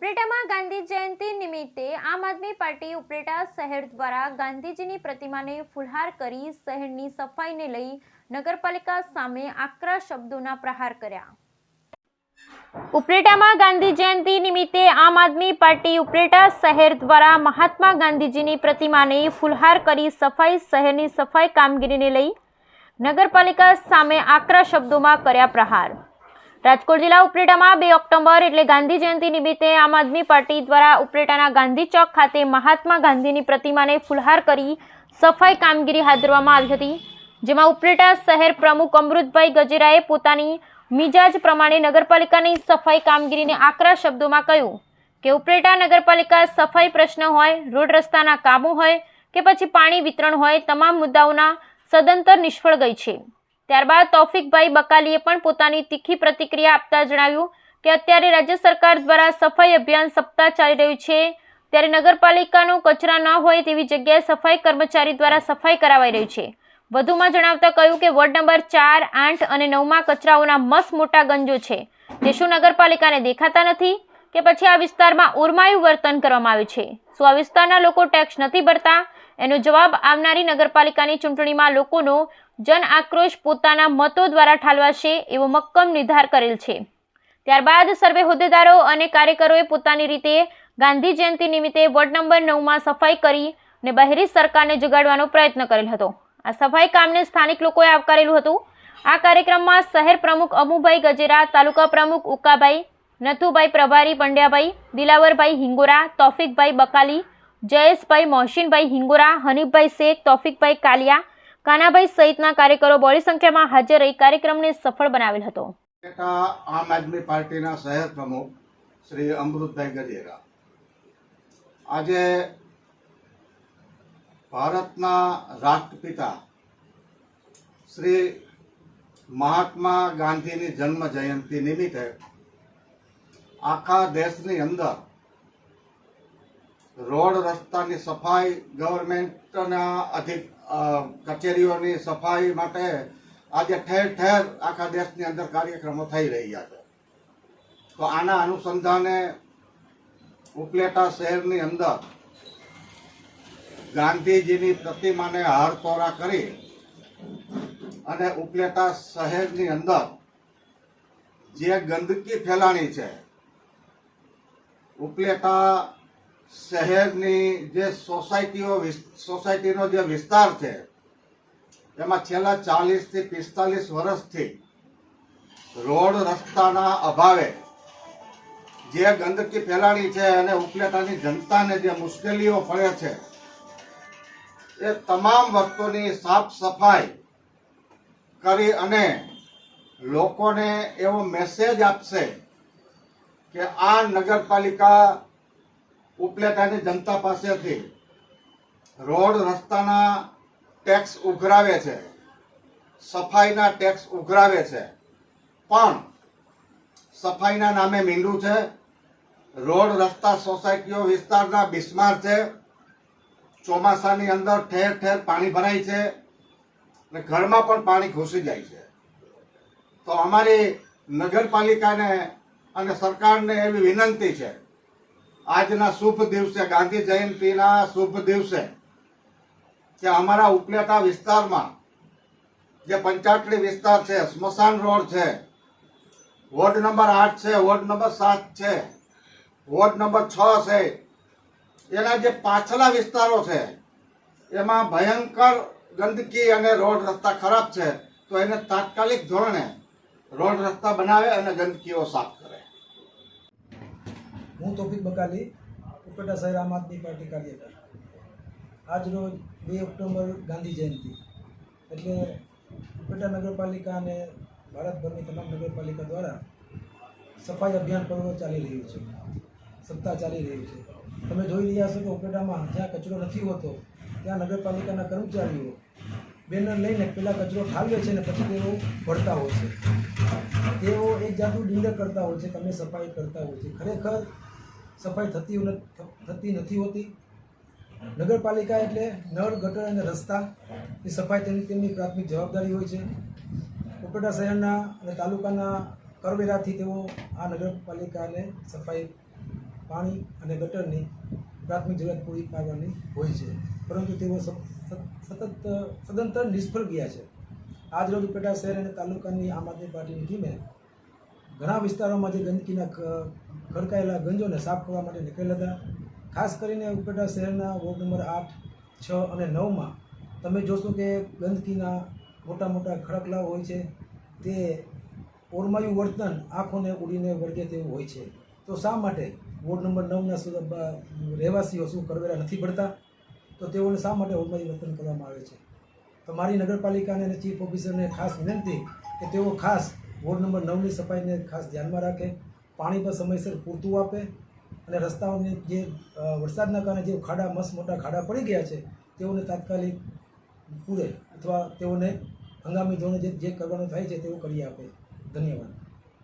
ઉપલેટામાં ગાંધી જયંતિ નિમિત્તે આમ આદમી પાર્ટી ઉપલેટા શહેર દ્વારા ગાંધીજીની પ્રતિમાને ફુલહાર કરી શહેરની સફાઈને લઈ નગરપાલિકા સામે આકરા શબ્દોના પ્રહાર કર્યા. ઉપલેટામાં ગાંધી જયંતિ નિમિત્તે આમ આદમી પાર્ટી ઉપલેટા શહેર દ્વારા મહાત્મા ગાંધીજીની પ્રતિમાને ફુલહાર કરી સફાઈ, શહેરની સફાઈ કામગીરીને લઈ નગરપાલિકા સામે આકરા શબ્દોમાં કર્યા પ્રહાર. રાજકોટ જિલ્લા ઉપલેટામાં બે ઓક્ટોબર એટલે ગાંધી જયંતિ નિમિત્તે આમ આદમી પાર્ટી દ્વારા ઉપલેટાના ગાંધી ચોક ખાતે મહાત્મા ગાંધીની પ્રતિમાને ફુલહાર કરી સફાઈ કામગીરી હાથ ધરવામાં આવી હતી. જેમાં ઉપલેટા શહેર પ્રમુખ અમૃતભાઈ ગજેરાએ પોતાની મિજાજ પ્રમાણે નગરપાલિકાની સફાઈ કામગીરીને આકરા શબ્દોમાં કહ્યું કે ઉપલેટા નગરપાલિકા સફાઈ પ્રશ્ન હોય, રોડ રસ્તાના કામો હોય કે પછી પાણી વિતરણ હોય, તમામ મુદ્દાઓના સદંતર નિષ્ફળ ગઈ છે. ત્યારબાદ તૌફિકભાઈ બકાલીએ પણ પોતાની તીખી પ્રતિક્રિયા આપતા જણાવ્યું કે અત્યારે રાજ્ય સરકાર દ્વારા સફાઈ અભિયાન સપ્તાહ ચાલી રહ્યું છે. ત્યારે નગરપાલિકાનું કચરા ન હોય તેવી જગ્યાએ સફાઈ કર્મચારી દ્વારા સફાઈ કરાવાઈ રહી છે. વધુમાં જણાવતા કહ્યું કે વોર્ડ નંબર ચાર, આઠ અને નવમાં કચરાઓના મસ મોટા ગંજો છે. તે શું નગરપાલિકાને દેખાતા નથી કે પછી આ વિસ્તારમાં ઉર્માયું વર્તન કરવામાં આવે છે. શું આ વિસ્તારના લોકો ટેક્સ નથી ભરતા? એનો જવાબ આવનારી નગરપાલિકાની ચૂંટણીમાં લોકોનો જન આક્રોશ પોતાના મતો દ્વારા ઠાલવાશે એવો મક્કમ નિર્ધાર કરેલ છે. ત્યારબાદ સર્વે હોદ્દેદારો અને કાર્યકરોએ પોતાની રીતે ગાંધી જયંતિ નિમિત્તે વોર્ડ નંબર નવમાં સફાઈ કરી અને બહેરી સરકારને જગાડવાનો પ્રયત્ન કરેલ હતો. આ સફાઈ કામને સ્થાનિક લોકોએ આવકારેલું હતું. આ કાર્યક્રમમાં શહેર પ્રમુખ અમુભાઈ ગજેરા, તાલુકા પ્રમુખ ઉકાભાઈ, નથુભાઈ પ્રભારી પંડ્યાભાઈ, દિલાવરભાઈ હિંગોરા, તોફિકભાઈ બકાલી, જયેશભાઈ મોહસિનભાઈ હિંગોરા, હનીફભાઈ શેખ, તોફિકભાઈ કાલિયા કાનાભાઈ સહિતના કાર્યકરો બોડી સંખ્યામાં હાજર રહી કાર્યક્રમને સફળ બનાવેલ હતો. આમ આદમી પાર્ટીના શહેર પ્રમુખ શ્રી અમૃતભાઈ ગજેરા આજે ભારતના રાષ્ટ્રપિતા શ્રી મહાત્મા ગાંધીની જન્મ જયંતિ નિમિત્તે આખા દેશની અંદર રોડ રસ્તાની સફાઈ ગવર્મેન્ટના અધિક કચેરીઓની સફાઈ માટે આજે ઠેર ઠેર આખા દેશની અંદર કાર્યક્રમો થઈ રહ્યા છે. તો આના અનુસંધાને ઉપલેટા શહેરની અંદર ગાંધીજીની પ્રતિમાને હારતોરા કરી અને ઉપલેટા શહેરની અંદર જે ગંદકી ફેલાણી છે, ઉપલેટા શહેરની જે સોસાયટીઓ સોસાયટીનો જે વિસ્તાર છે, એમાં છેલ્લા ચાલીસથી પિસ્તાલીસ વર્ષથી રોડ રસ્તાના અભાવે જે ગંદકી ફેલાણી છે અને ઉપલેટાની જનતાને જે મુશ્કેલીઓ પડે છે, એ તમામ વસ્તુની સાફ સફાઈ કરી અને લોકોને એવો મેસેજ આપશે કે આ નગરપાલિકા ઉપલેટાની જનતા પાસેથી રોડ રસ્તાના ટેક્સ ઉઘરાવે છે, સફાઈના ટેક્સ ઉઘરાવે છે. પણ સફાઈના નામે મીંડું છે, રોડ રસ્તા સોસાયટીઓ વિસ્તારના બિસ્માર છે, ચોમાસાની અંદર ઠેર ઠેર પાણી ભરાય છે અને ઘરમાં પણ પાણી ઘૂસી જાય છે. તો અમારી નગરપાલિકાને અને સરકારને એવી વિનંતી છે આજના શુભ દિવસે, ગાંધી જયંતિના શુભ દિવસે કે અમારા ઉપલેટા વિસ્તારમાં જે પંચાટલી વિસ્તાર છે, સ્મશાન રોડ છે, વોર્ડ નંબર આઠ છે, વોર્ડ નંબર સાત છે, વોર્ડ નંબર છ છે, એના જે પાછલા વિસ્તારો છે, એમાં ભયંકર ગંદકી અને રોડ રસ્તા ખરાબ છે, તો એને તાત્કાલિક ધોરણે રોડ રસ્તા બનાવે અને ગંદકીઓ સાફ હું તોફિક બકાલી, ઉપેટા શહેર આમ આદમી પાર્ટી કાર્યકર. આજ રોજ બે ઓક્ટોબર ગાંધી જયંતિ. એટલે ઉપેટા નગરપાલિકા અને ભારતભરની તમામ નગરપાલિકા દ્વારા સફાઈ અભિયાન પર્વ ચાલી રહ્યું છે. સપ્તાહ ચાલી રહ્યું છે. તમે જોઈ રહ્યા છો કે ઉપેટામાં જ્યાં કચરો નથી હોતો, ત્યાં નગરપાલિકાના કર્મચારીઓ બેનર લઈને પહેલાં કચરો ઠાલવે છે ને પછી તેઓ ભરતા હોય છે. તેઓ એક જાતનું ડિંડર કરતા હોય છે, તમે સફાઈ કરતા હોય છે. ખરેખર સફાઈ થતી થતી નથી હોતી. નગરપાલિકા એટલે નળ, ગટર અને રસ્તા એ સફાઈ તેની તેમની પ્રાથમિક જવાબદારી હોય છે. ઉપેટા શહેરના અને તાલુકાના કરવેરાથી તેઓ આ નગરપાલિકાને સફાઈ, પાણી અને ગટરની પ્રાથમિક જરૂરિયાત પૂરી પાડવાની હોય છે. પરંતુ તેઓ સતત, સદંતર નિષ્ફળ ગયા છે. આજ રોજ ઉપેટા શહેર અને તાલુકાની આમ આદમી પાર્ટીની ટીમે ઘણા વિસ્તારોમાં જે ગંદકીના ખડકાયેલા ગંજોને સાફ કરવા માટે નીકળેલા હતા. ખાસ કરીને ઉપેટા શહેરના વોર્ડ નંબર આઠ, છ અને નવમાં તમે જોશો કે ગંદકીના મોટા મોટા ખડકલા હોય છે. તે ઓરમાયું વર્તન આંખોને ઉડીને વળગે તેવું હોય છે. તો શા માટે વોર્ડ નંબર નવના રહેવાસીઓ શું કરવેરા નથી ભરતા તો તેઓને શા માટે ઓરમાયું વર્તન કરવામાં આવે છે? તો મારી નગરપાલિકાને અને ચીફ ઓફિસરને ખાસ વિનંતી કે તેઓ ખાસ વોર્ડ નંબર નવની સફાઈને ખાસ ધ્યાનમાં રાખે, પાણી પણ સમયસર પૂરતું આપે અને રસ્તાઓને જે વરસાદના કારણે જે ખાડા, મસ્ત મોટા ખાડા પડી ગયા છે, તેઓને તાત્કાલિક પૂરે અથવા તેઓને હંગામી ધોરણે જે જે કરવાનું થાય છે તેવું કરી આપે. ધન્યવાદ.